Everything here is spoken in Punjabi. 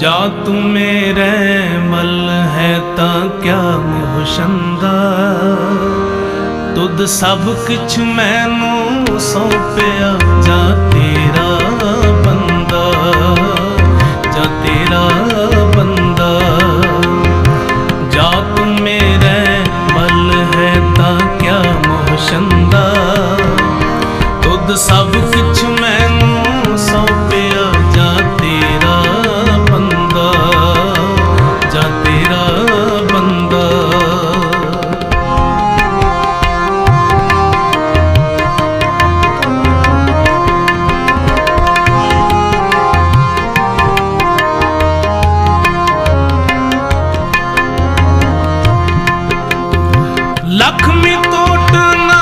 ਜਾ ਤੂੰ ਮੇਰੇ ਮਲ ਹੈ ਤਾਂ ਕਿਆ ਮੁਹਸ਼ੰਦਾ? ਤੁਧ ਸਭ ਕੁਛ ਮੈਨੂੰ ਸੌਂਪਿਆ ਜਾ ਤੇਰਾ ਬੰਦਾ, ਜਾ ਤੇਰਾ ਬੰਦਾ। ਜਾ ਤੂੰ ਮੇਰੇ ਮਲ ਹੈ ਤਾਂ ਕਿਆ ਮੁਹਸ਼ੰਦਾ? ਤੁਧ ਸਭ ਕੁਛ ਲਖਮੀ ਕੋਟ ਨਾ